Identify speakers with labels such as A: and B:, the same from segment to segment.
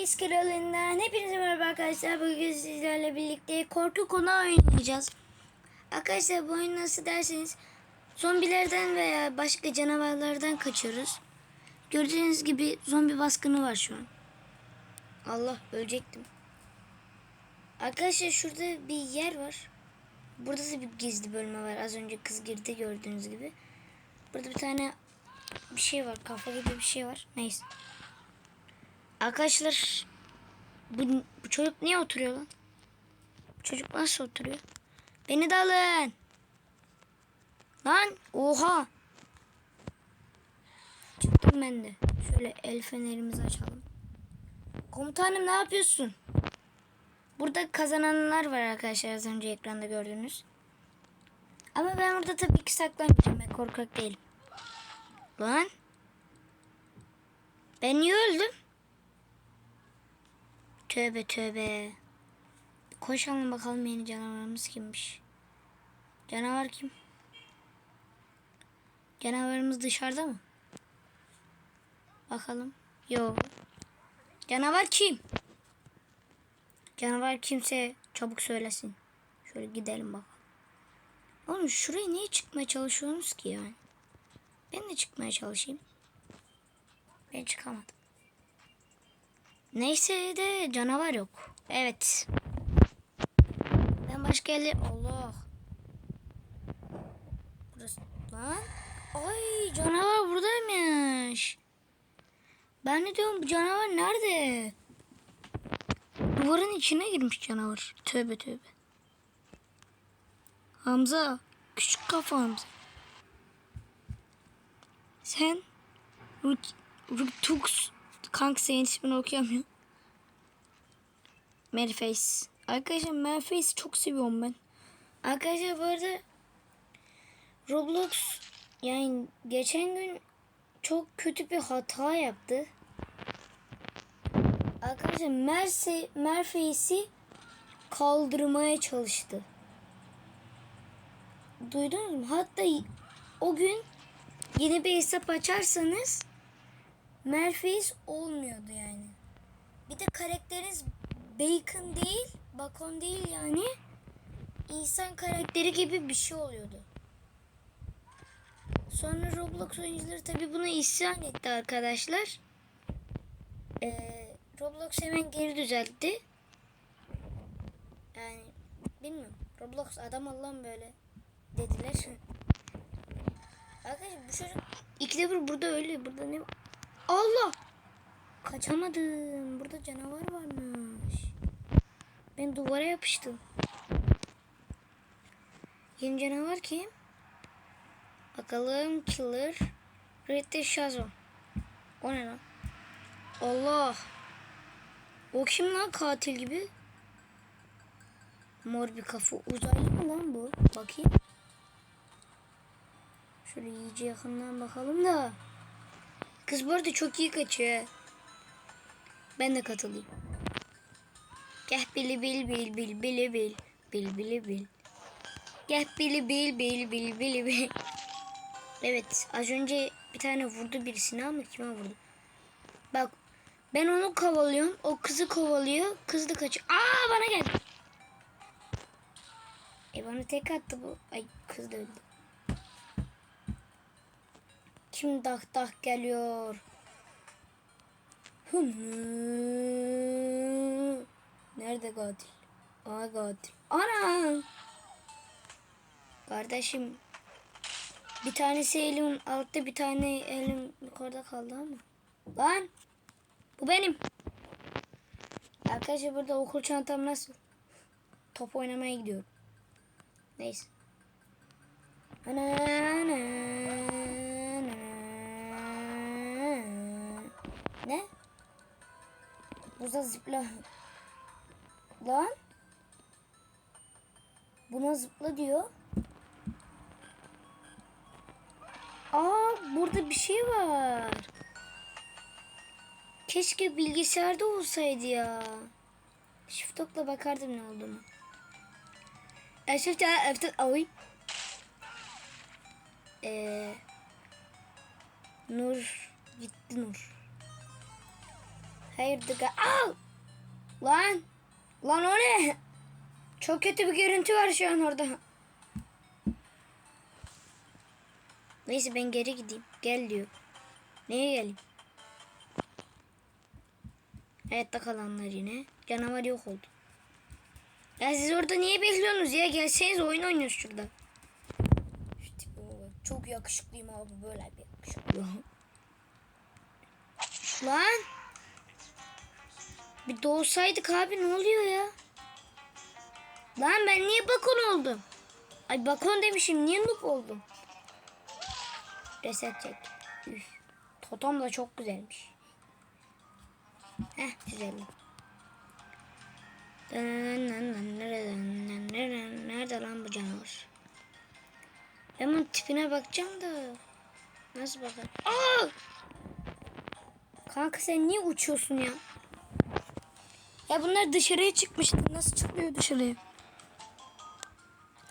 A: Biz Kralı'ndan hepinize merhaba arkadaşlar. Bugün sizlerle birlikte korku konu oynayacağız. Arkadaşlar bu oyun nasıl derseniz zombilerden veya başka canavarlardan kaçıyoruz. Gördüğünüz gibi zombi baskını var şu an. Allah ölecektim. Arkadaşlar şurada bir yer var. Burada da bir gizli bölme var. Az önce kız girdi gördüğünüz gibi. Burada bir tane bir şey var. Kafa gibi bir şey var. Neyse. Arkadaşlar bu, bu çocuk niye oturuyor lan? Bu çocuk nasıl oturuyor? Beni de alın. Lan oha. Çıktım ben de. Şöyle el fenerimizi açalım. Komutanım ne yapıyorsun? Burada kazananlar var arkadaşlar az önce ekranda gördüğünüz. Ama ben burada tabii ki saklanmayacağım. Ben korkak değilim. Lan. Ben niye öldüm? Tövbe tövbe. Koşalım bakalım yeni canavarımız kimmiş. Canavar kim? Canavarımız dışarıda mı? Bakalım. Yok. Canavar kim? Canavar kimse çabuk söylesin. Şöyle gidelim bakalım. Oğlum şuraya niye çıkmaya çalışıyorsunuz ki yani? Ben de çıkmaya çalışayım. Ben çıkamadım. Neyse de canavar yok. Evet. Ben başka yerler... Allah. Burası... Lan. Ay canavar buradaymış. Ben de diyorum bu canavar nerede? Duvarın içine girmiş canavar. Tövbe tövbe. Hamza. Küçük kafa Hamza. Sen Rut, Rutux kanka senin ismini okuyamıyorum. Merface. Arkadaşlar Merface'i çok seviyorum ben. Arkadaşlar bu arada Roblox yani geçen gün çok kötü bir hata yaptı. Arkadaşlar Merse, Merface'i kaldırmaya çalıştı. Duydunuz mu? Hatta o gün yeni bir hesap açarsanız Merface olmuyordu yani. Bir de karakteriniz Bacon değil, Bacon değil yani. insan karakteri gibi bir şey oluyordu. Sonra Roblox oyuncuları tabi buna isyan etti arkadaşlar. Ee, Roblox hemen geri düzeltti. Yani bilmiyorum. Roblox adam Allah'ım böyle dediler. Arkadaşlar bu çocuk ikide bir burada öyle. Burada ne Allah! Kaçamadım. Burada canavar varmış. Ben duvara yapıştım. Yeni canavar kim? Bakalım Killer. Red Shazo. O ne lan? Allah. O kim lan katil gibi? Mor bir kafa. Uzaylı mı lan bu? Bakayım. Şöyle iyice yakından bakalım da. Kız bu arada çok iyi kaçıyor. Ben de katılayım. Gel bili bil bil bil bili bil bil bili bil. Gel bili bil bil bil bili bil. Evet az önce bir tane vurdu birisini ama kime vurdu? Bak ben onu kovalıyorum. O kızı kovalıyor. Kız da kaçıyor. Aa bana geldi. E bana tek attı bu. Ay kız da öldü. Kim dak dak geliyor? Nerede katil? Aa katil. Ana! Kardeşim bir tanesi elim altta bir tane elim yukarıda kaldı ama. Lan! Bu benim. Arkadaşlar burada okul çantam nasıl? Top oynamaya gidiyorum. Neyse. Ana, ana, ana. Ne? Buza zıpla. Lan. Buna zıpla diyor. Aa burada bir şey var. Keşke bilgisayarda olsaydı ya. Shift bakardım ne olduğunu. Shift evet oy. Ee, Nur gitti Nur. Hayır dıga. Al! Lan! Lan o ne? Çok kötü bir görüntü var şu an orada. Neyse ben geri gideyim. Gel diyor. Neye geleyim? Hayatta kalanlar yine. Canavar yok oldu. Ya siz orada niye bekliyorsunuz ya? Gelseniz oyun oynuyoruz şurada. Şu bak. Çok yakışıklıyım abi. Böyle bir yakışıklı. Lan. Bir doğsaydık abi ne oluyor ya? Lan ben niye bakon oldum? Ay bakon demişim niye noob oldum? Reset çek. Üf. Totem da çok güzelmiş. Heh güzeldi. Nerede lan bu canavar? Ben bunun tipine bakacağım da. Nasıl bakar? Aa! Kanka sen niye uçuyorsun ya? Ya bunlar dışarıya çıkmıştı. Nasıl çıkıyor dışarıya?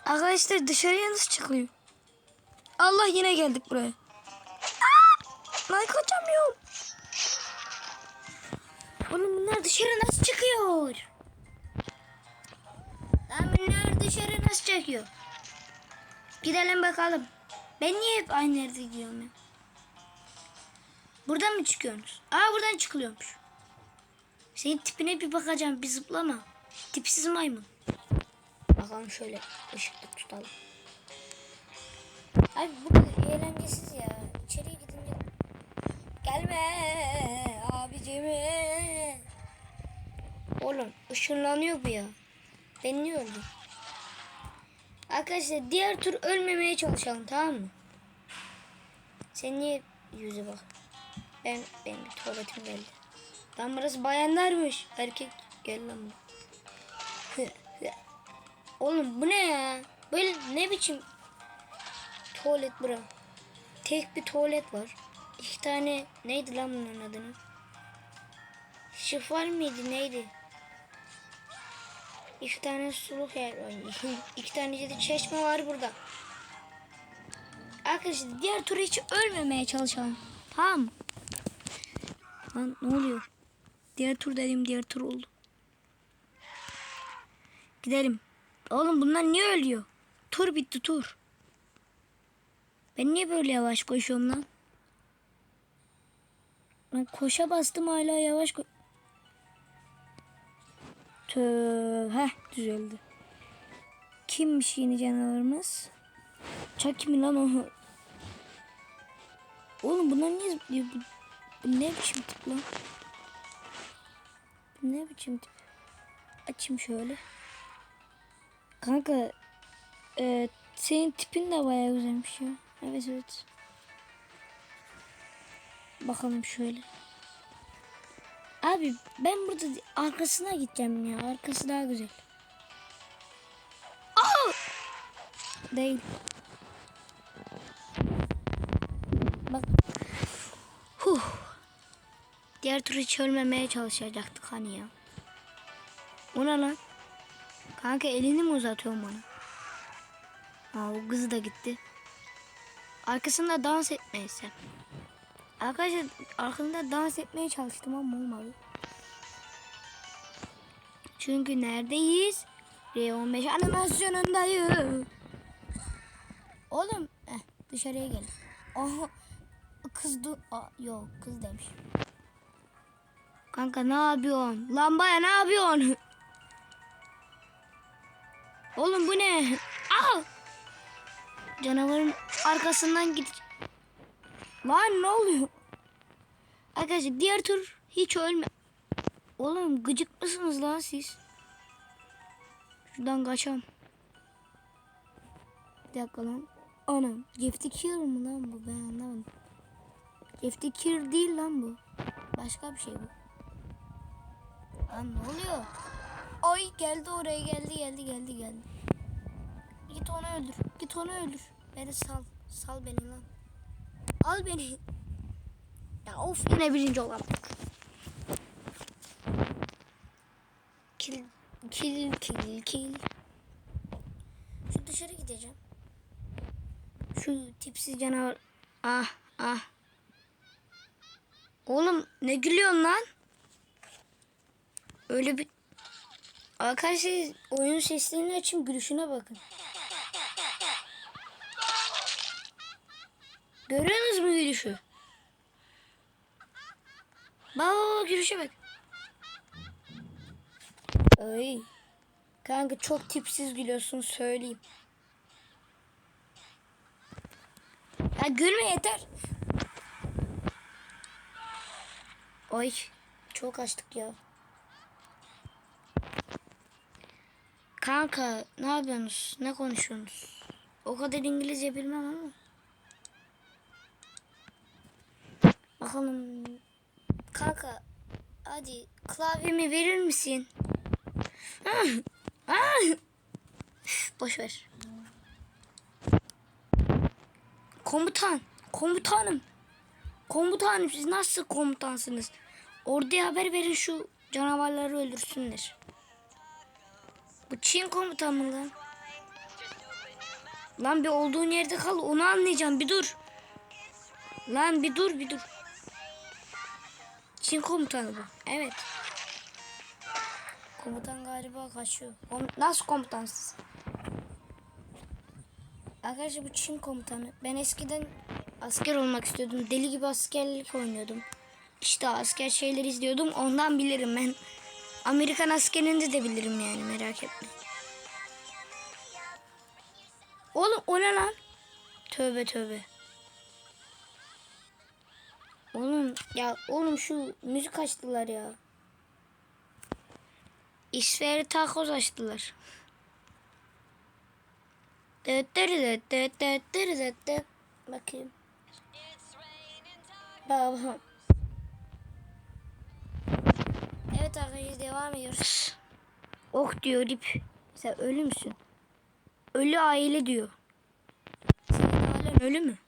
A: Arkadaşlar dışarıya nasıl çıkıyor? Allah yine geldik buraya. Aa! Lan kaçamıyorum. Oğlum bunlar dışarı nasıl çıkıyor? Lan bunlar dışarı nasıl çıkıyor? Gidelim bakalım. Ben niye hep aynı yerde gidiyorum ya? Buradan mı çıkıyorsunuz? Aa buradan çıkılıyormuş. Senin tipine bir bakacağım. Bir zıplama. Tipsiz maymun. Bakalım şöyle ışıklı tutalım. Abi bu kadar eğlencesiz ya. İçeriye gidince... Gelme abicim. Oğlum ışınlanıyor bu ya. Ben niye öldüm? Arkadaşlar diğer tur ölmemeye çalışalım tamam mı? Sen niye yüze bak? Ben benim bir tuvaletim geldi. Lan burası bayanlarmış. Erkek gel lan. Oğlum bu ne ya? Böyle ne biçim tuvalet bura? Tek bir tuvalet var. İki tane neydi lan bunun adını? Şıf var mıydı neydi? İki tane suluk yer var. İki tane de çeşme var burada. Arkadaşlar diğer tur hiç ölmemeye çalışalım. Tamam? Lan ne oluyor? Diğer tur dedim diğer tur oldu. Gidelim. Oğlum bunlar niye ölüyor? Tur bitti tur. Ben niye böyle yavaş koşuyorum lan? Ben koşa bastım hala yavaş koş... Tüh, heh düzeldi. Kimmiş yeni canavarımız? Chucky mi lan o? Oğlum bunlar niye bu ne biçim tip lan? Ne biçim? Açayım şöyle. Kanka e, senin tipin de bayağı güzelmiş ya. Evet evet. Bakalım şöyle. Abi ben burada arkasına gideceğim ya. Arkası daha güzel. Değil. Diğer tur hiç ölmemeye çalışacaktık hani ya. O ne lan? Kanka elini mi uzatıyorsun bana? Aa, o kızı da gitti. Arkasında dans etmeyse. Arkadaşlar arkasında dans etmeye çalıştım ama olmadı. Çünkü neredeyiz? R15 animasyonundayız. Oğlum eh, dışarıya gel. Aha kız du Aa, yok kız demiş. Kanka ne yapıyorsun? Lambaya ne yapıyorsun? Oğlum bu ne? Al! Canavarın arkasından git. Lan ne oluyor? Arkadaşlar diğer tur hiç ölme. Oğlum gıcık mısınız lan siz? Şuradan kaçam. Bir dakika lan. Anam. Kill mı lan bu? Ben anlamadım. Kill değil lan bu. Başka bir şey bu. Lan ne oluyor? Ay geldi oraya geldi geldi geldi geldi. Git onu öldür. Git onu öldür. Beni sal. Sal beni lan. Al beni. Ya of yine birinci olamadık. Kill, kill, kill, kill. Şu dışarı gideceğim. Şu tipsiz canavar. Ah, ah. Oğlum ne gülüyorsun lan? Öyle bir... Arkadaşlar oyun seslerini açayım gülüşüne bakın. Görüyorsunuz mu gülüşü? Bak gülüşe bak. Ay. Kanka çok tipsiz gülüyorsun söyleyeyim. Ya gülme yeter. Ay çok açtık ya. Kanka ne yapıyorsunuz? Ne konuşuyorsunuz? O kadar İngilizce bilmem ama. Bakalım. Kanka hadi klavyemi verir misin? Ah, ah. Boş ver. Komutan, komutanım. Komutanım siz nasıl komutansınız? Orduya haber verin şu canavarları öldürsünler. Bu Çin komutan lan? Lan bir olduğun yerde kal onu anlayacağım bir dur. Lan bir dur bir dur. Çin komutanı bu. Evet. Komutan galiba kaçıyor. Kom- Nasıl komutansız? Arkadaşlar bu Çin komutanı. Ben eskiden asker olmak istiyordum. Deli gibi askerlik oynuyordum. İşte asker şeyleri izliyordum. Ondan bilirim ben. Amerikan askerinde de bilirim yani merak etme. Oğlum o ne lan? Tövbe tövbe. Oğlum ya oğlum şu müzik açtılar ya. İsferi takoz açtılar. Dıt dıt Evet devam ediyoruz. Ok diyor Rip. Sen ölü müsün? Ölü aile diyor. Senin ailen ölü mü?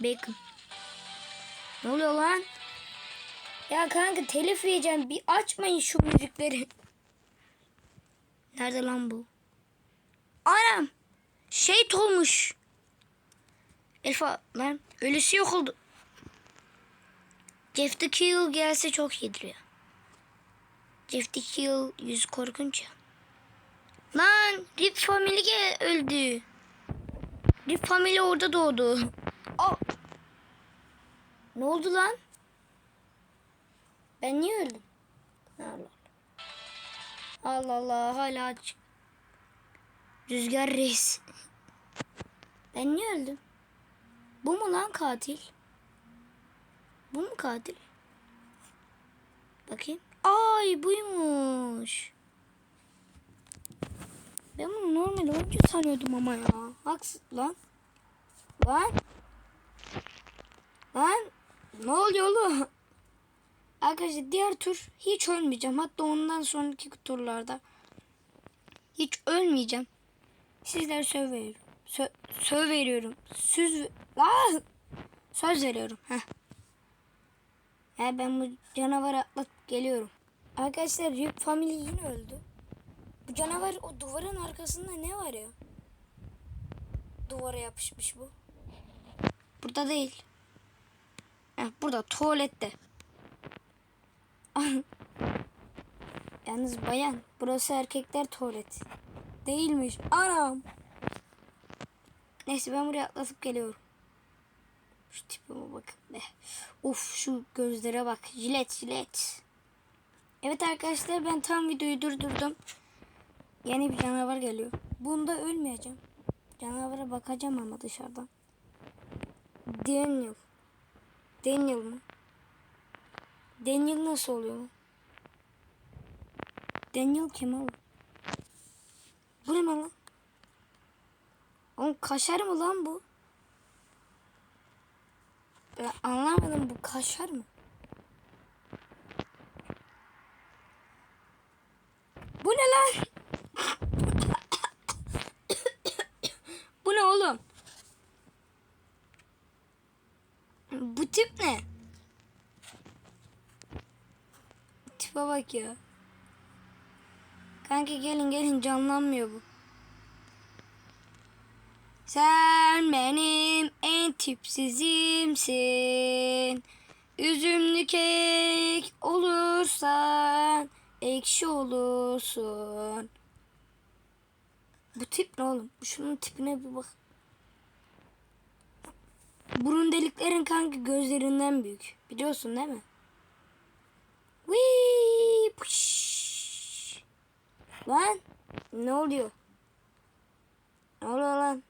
A: Bacon. Ne oluyor lan? Ya kanka telif yiyeceğim. Bir açmayın şu müzikleri. Nerede lan bu? Anam. Şehit olmuş. Elfa lan ölüsü yok oldu. Jeff the Kill gelse çok iyidir the Kill yüz korkunç. Lan Rip Family öldü. Rip Family orada doğdu. Aa. Ne oldu lan? Ben niye öldüm? Allah Allah. Allah Allah hala aç. Rüzgar reis. Ben niye öldüm? Bu mu lan katil? Bu mu katil? Bakayım. Ay buymuş. Ben bunu normal oyuncu sanıyordum ama ya. Haksız lan. Lan. Lan. Ne oluyor oğlum? Arkadaşlar diğer tur hiç ölmeyeceğim. Hatta ondan sonraki turlarda hiç ölmeyeceğim. Sizlere söz veriyorum. Sö söz veriyorum. Söz Lan! Söz veriyorum. Heh. Ya ben bu canavarı atlatıp geliyorum. Arkadaşlar Rip Family yine öldü. Bu canavar o duvarın arkasında ne var ya? Duvara yapışmış bu. Burada değil. Heh, burada tuvalette. Yalnız bayan burası erkekler tuvalet. Değilmiş. Anam. Neyse ben buraya atlatıp geliyorum. Şu tipime bakın be. Uf şu gözlere bak. Jilet jilet. Evet arkadaşlar ben tam videoyu durdurdum. Yeni bir canavar geliyor. Bunda ölmeyeceğim. Canavara bakacağım ama dışarıdan. Daniel. Daniel mı? Daniel nasıl oluyor? Daniel kim oğlum? Bu ne lan? Oğlum kaşar mı lan bu? Ben anlamadım bu kaşar mı? Bu ne lan? bu ne oğlum? Bu tip ne? Tipe bak ya. Kanka gelin gelin canlanmıyor bu. Sen benim en tipsizimsin. Üzümlü kek olursan ekşi olursun. Bu tip ne oğlum? Şunun tipine bir bak. Burun deliklerin kanka gözlerinden büyük. Biliyorsun değil mi? Wii, pış. Lan ne oluyor? Ne oluyor lan?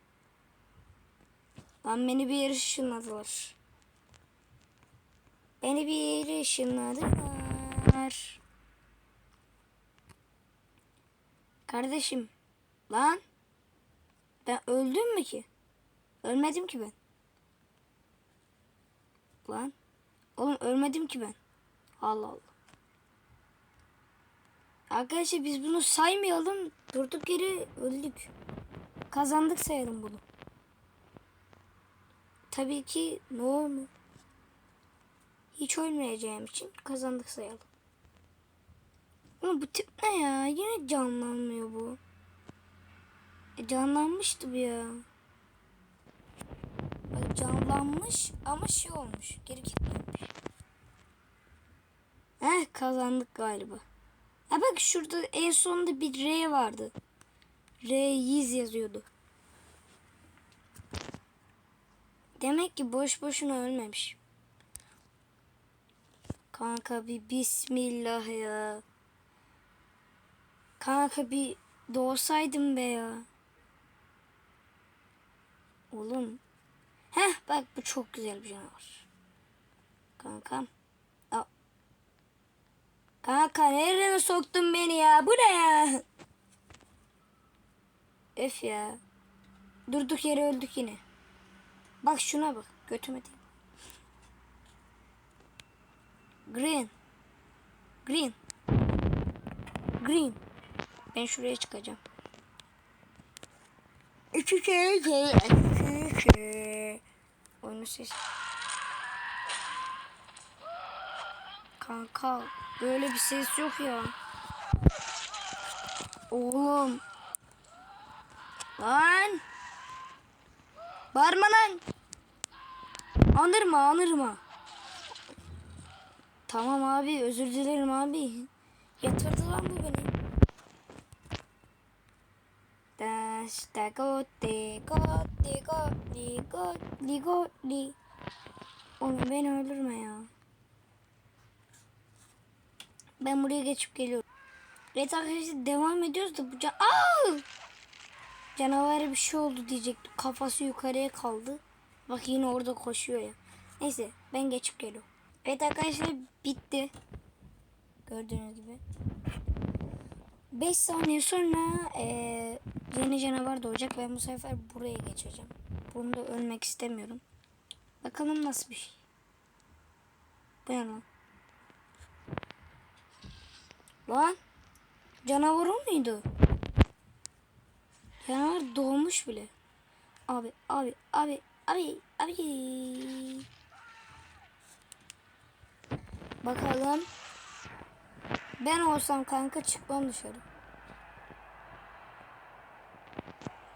A: Lan beni bir yere ışınladılar. Beni bir yere ışınladılar. Kardeşim. Lan. Ben öldüm mü ki? Ölmedim ki ben. Lan. Oğlum ölmedim ki ben. Allah Allah. Arkadaşlar biz bunu saymayalım. Durduk yere öldük. Kazandık sayalım bunu. Tabii ki ne olur. Hiç ölmeyeceğim için kazandık sayalım. Ama bu tip ne ya? Yine canlanmıyor bu. E, canlanmıştı bu ya. Bak canlanmış ama şey olmuş. Geri gitmemiş. Heh kazandık galiba. Ha bak şurada en sonunda bir R vardı. R yiz yazıyordu. Demek ki boş boşuna ölmemiş. Kanka bir bismillah ya. Kanka bir doğsaydım be ya. Oğlum. Heh bak bu çok güzel bir canavar. Kankam. Aa. Kanka nereye soktun beni ya? Bu ne ya? Öf ya. Durduk yere öldük yine. Bak şuna bak. Götüme değil. Green. Green. Green. Ben şuraya çıkacağım. İki şey, iki şey. Oyunu ses. Kanka böyle bir ses yok ya. Oğlum. Lan. Bağırma lan. Anırma anırma. Tamam abi özür dilerim abi. Yatırdı lan bu beni. Dasta gote gote gote gote gote. Oğlum beni öldürme ya. Ben buraya geçip geliyorum. Evet arkadaşlar devam ediyoruz da bu can... Aa! Canavara bir şey oldu diyecektim. Kafası yukarıya kaldı. Bak yine orada koşuyor ya. Neyse ben geçip geliyorum. Evet arkadaşlar bitti. Gördüğünüz gibi. 5 saniye sonra eee, yeni canavar doğacak. Ben bu sefer buraya geçeceğim. Bunu da ölmek istemiyorum. Bakalım nasıl bir şey. Bu lan? Lan canavar o muydu? Canavar doğmuş bile. Abi abi abi abi abi. Bakalım. Ben olsam kanka çıkmam dışarı.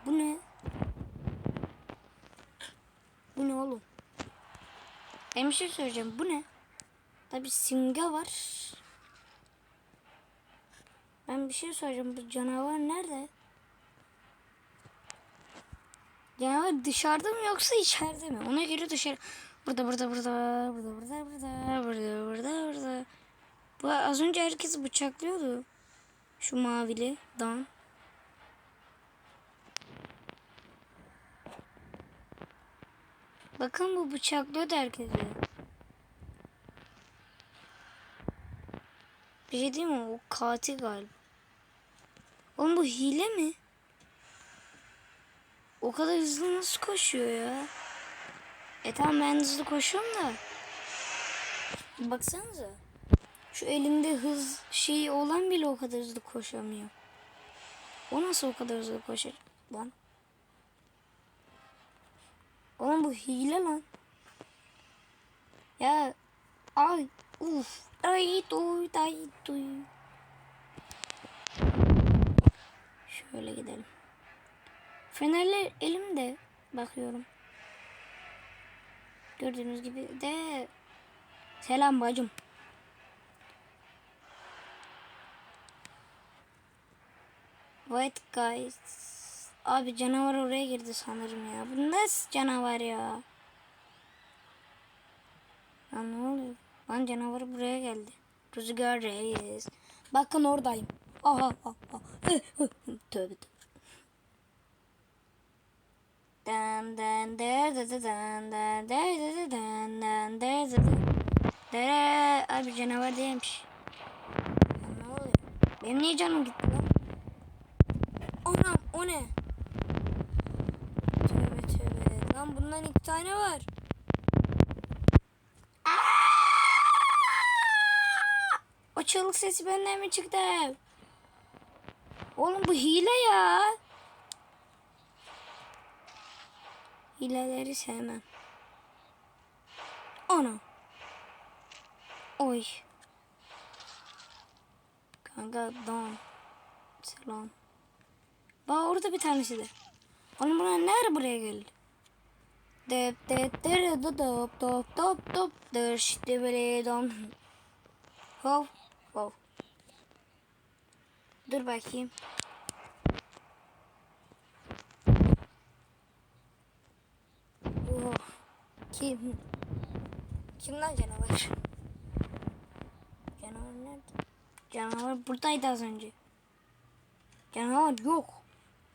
A: Bu ne? Bu ne oğlum? Ben bir şey söyleyeceğim. Bu ne? Tabi simge var. Ben bir şey söyleyeceğim. Bu canavar nerede? Canavar dışarıda mı yoksa içeride mi? Ona göre dışarı. Burada burada burada burada burada burada burada burada burada. Bu az önce herkesi bıçaklıyordu. Şu mavili Dan. Bakın bu bıçaklıyordu herkesi. Bir şey değil mi? O katil galiba. Oğlum bu hile mi? O kadar hızlı nasıl koşuyor ya? E tamam ben hızlı koşuyorum da. Baksanıza. Şu elinde hız şeyi olan bile o kadar hızlı koşamıyor. O nasıl o kadar hızlı koşar lan? Oğlum bu hile lan. Ya ay uf ay duy ay duy. Şöyle gidelim. Fenerler elimde bakıyorum. Gördüğünüz gibi de selam bacım. White guys. Abi canavar oraya girdi sanırım ya. Bu nasıl canavar ya? Lan ne oluyor? Lan canavar buraya geldi. Rüzgar reis. Bakın oradayım. Aha aha. aha. Tövbe tövbe. Dan dan der da dan dan der da dan dan der da. Dere abi canavar değilmiş. Lan ne oluyor? Benim niye canım gitti lan? O ne? Tövbe tövbe. Lan bundan iki tane var. O çığlık sesi benden mi çıktı? Oğlum bu hile ya. Hileleri sevmem. Ana. Oy. Kanka don. Selam. Bak orada bir tanesi de. Oğlum bunlar nerede buraya geldi? Dep dep dep dop dop dop dop dop dış dibili dom. Hop hop. Dur bakayım. Oh. Kim? Kim lan canavar? Canavar nerede? Canavar buradaydı az önce. Canavar yok.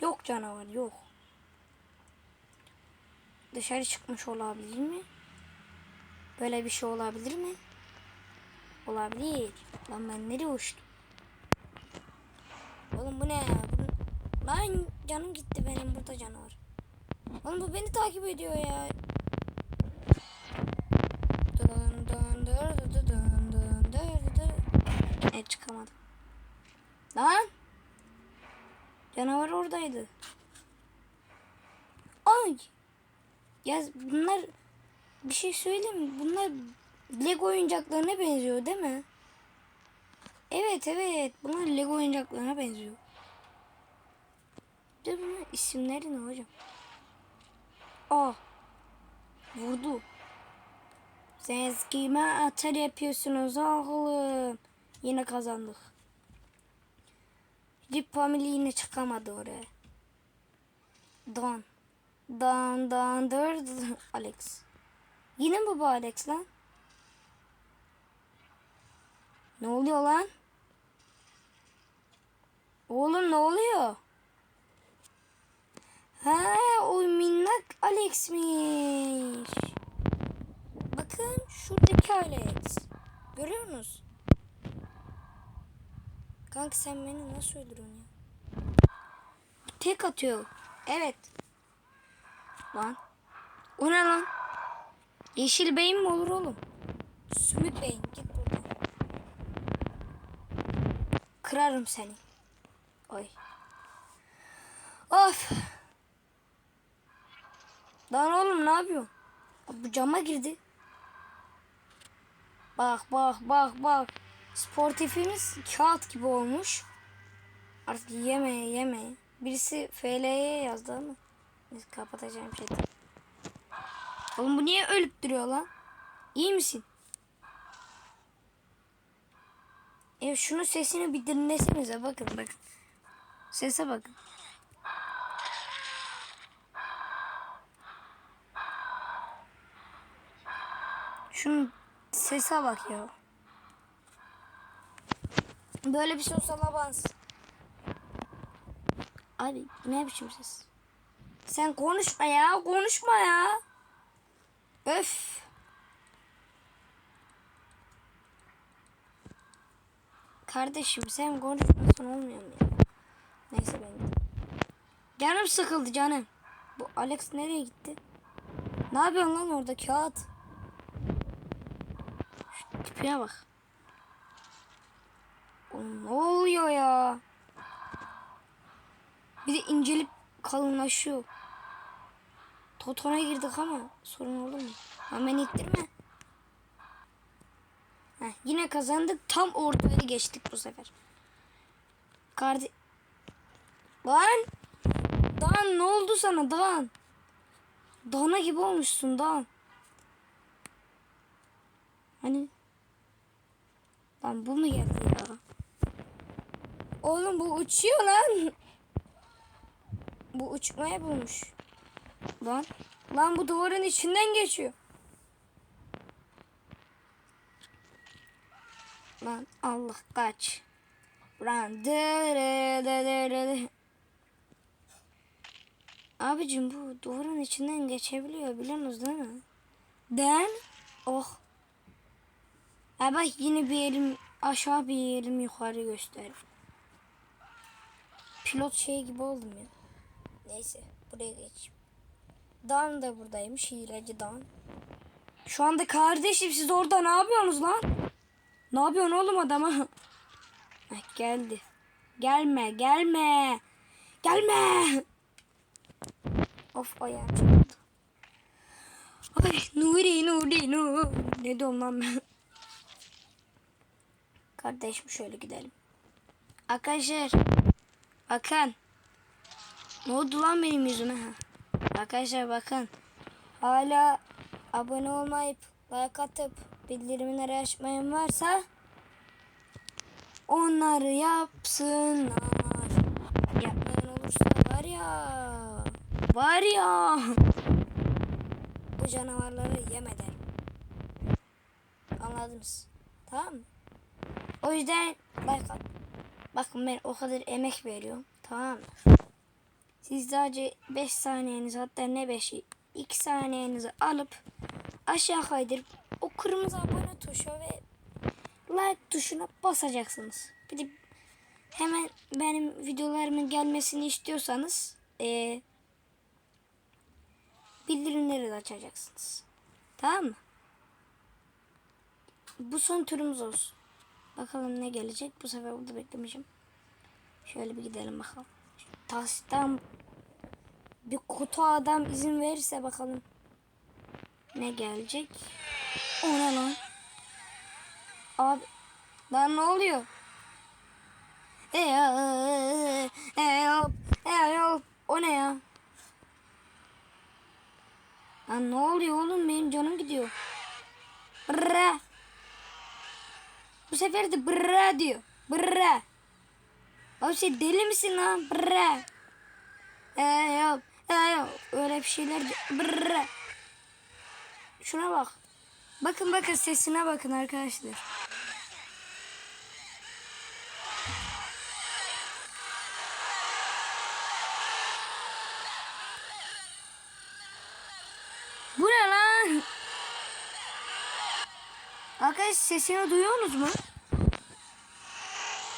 A: Yok canavar yok. Dışarı çıkmış olabilir mi? Böyle bir şey olabilir mi? Olabilir. Lan ben nereye uçtum? Oğlum bu ne ya? Lan canım gitti benim burada canavar. Oğlum bu beni takip ediyor ya. Canavar oradaydı. Ay. Ya bunlar bir şey söyleyeyim mi? Bunlar Lego oyuncaklarına benziyor değil mi? Evet evet. Bunlar Lego oyuncaklarına benziyor. De bunun isimleri ne hocam? Aa. Vurdu. Siz kime atar yapıyorsunuz oğlum? Yine kazandık. Rip Family yine çıkamadı oraya. Don. Don don dur. Alex. Yine mi bu Alex lan? Ne oluyor lan? Oğlum ne oluyor? Ha o minnak Alex'miş. Bakın şuradaki Alex. Görüyor musunuz? Kanka sen beni nasıl öldürüyorsun ya? Tek atıyor. Evet. Lan. O ne lan? Yeşil beyin mi olur oğlum? Sümük beyin. Git buradan. Kırarım seni. Oy. Of. Lan oğlum ne yapıyorsun? Bu cama girdi. Bak bak bak bak. Sportifimiz kağıt gibi olmuş. Artık yemeye yemeye. Birisi FL'ye yazdı ama. Neyse kapatacağım şeyden. Oğlum bu niye ölüp duruyor lan? İyi misin? E şunun sesini bir dinlesenize bakın bakın. Sese bakın. Şunun sese bak ya. Böyle bir şey olsa labans. Abi ne biçim ses? Sen konuşma ya, konuşma ya. Öf. Kardeşim sen konuşmasan olmuyor mu ya? Neyse ben gideyim. Canım sıkıldı canım. Bu Alex nereye gitti? Ne yapıyorsun lan orada kağıt? Şu tipine bak. Oğlum ne oluyor ya? Bir de incelip kalınlaşıyor. Totona girdik ama sorun olur mu? Hemen ittirme. Heh, yine kazandık. Tam ortaya geçtik bu sefer. Kardi... Lan! Dan ne oldu sana Dan? Dana gibi olmuşsun Dan. Hani? Lan bu mu geldi? Oğlum bu uçuyor lan. Bu uçmayı bulmuş. Lan. Lan bu duvarın içinden geçiyor. Lan Allah kaç. Lan. Abicim bu duvarın içinden geçebiliyor biliyorsunuz değil mi? Den. Oh. Ha bak yine bir elim aşağı bir elim yukarı gösterir. Pilot şey gibi oldum ya. Neyse buraya geçeyim. Dan da buradaymış hileci Dan. Şu anda kardeşim siz orada ne yapıyorsunuz lan? Ne yapıyorsun oğlum adama? Heh, geldi. Gelme gelme. Gelme. Of ayağım çarptı. Ay Nuri Nuri Nuri. Ne diyorum lan ben? Kardeşim şöyle gidelim. Arkadaşlar. Bakın. Ne oldu lan benim yüzüme? Arkadaşlar bakın. Hala abone olmayıp like atıp bildirimleri açmayan varsa onları yapsınlar. Yapmayan olursa var ya var ya bu canavarları yemeden. Anladınız? Tamam mı? O yüzden like at. Bakın ben o kadar emek veriyorum. Tamam mı? Siz sadece 5 saniyenizi hatta ne 5'i 2 saniyenizi alıp aşağı kaydırıp o kırmızı abone tuşu ve like tuşuna basacaksınız. Bir de hemen benim videolarımın gelmesini istiyorsanız eee bildirimleri de açacaksınız. Tamam mı? Bu son turumuz olsun. Bakalım ne gelecek. Bu sefer burada beklemeyeceğim. Şöyle bir gidelim bakalım. Tahsitten bir kutu adam izin verirse bakalım ne gelecek. O ne lan? Abi lan ne oluyor? Help, help, help. O ne ya? Lan ne oluyor oğlum benim canım gidiyor. Brrra. Bu sefer de brrra diyor. Brrra. Abi sen deli misin lan? Brrra. Ee yok. Ee yok. Öyle bir şeyler. Brrra. Şuna bak. Bakın bakın sesine bakın arkadaşlar. Arkadaş sesini duyuyorsunuz mu?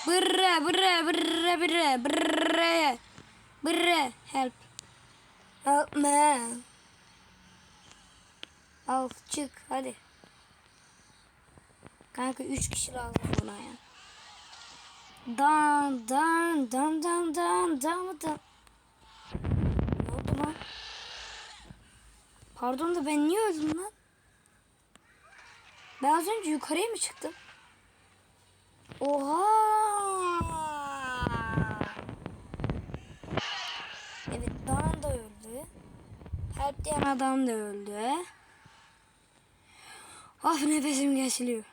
A: Bırra bırra bırra bırra bırra bırra help. Help me. Al çık hadi. Kanka üç kişi lazım buna ya. Dan dan dan dan dan dan dan. Ne oldu lan? Pardon da ben niye öldüm lan? Ben az önce yukarıya mı çıktım? Oha! Evet Dağın da öldü. Help diyen adam da öldü. Of nefesim kesiliyor.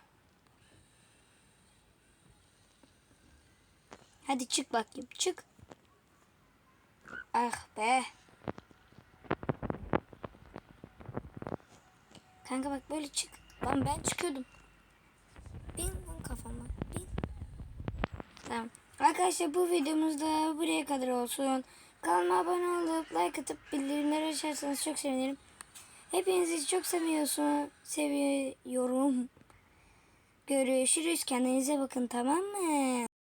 A: Hadi çık bakayım çık. Ah be. Kanka bak böyle çık. Lan ben çıkıyordum. Bin lan kafama. Bin. Tamam. Arkadaşlar bu videomuz da buraya kadar olsun. Kanalıma abone olup like atıp bildirimleri açarsanız çok sevinirim. Hepinizi çok seviyorsun. Seviyorum. Görüşürüz. Kendinize bakın tamam mı?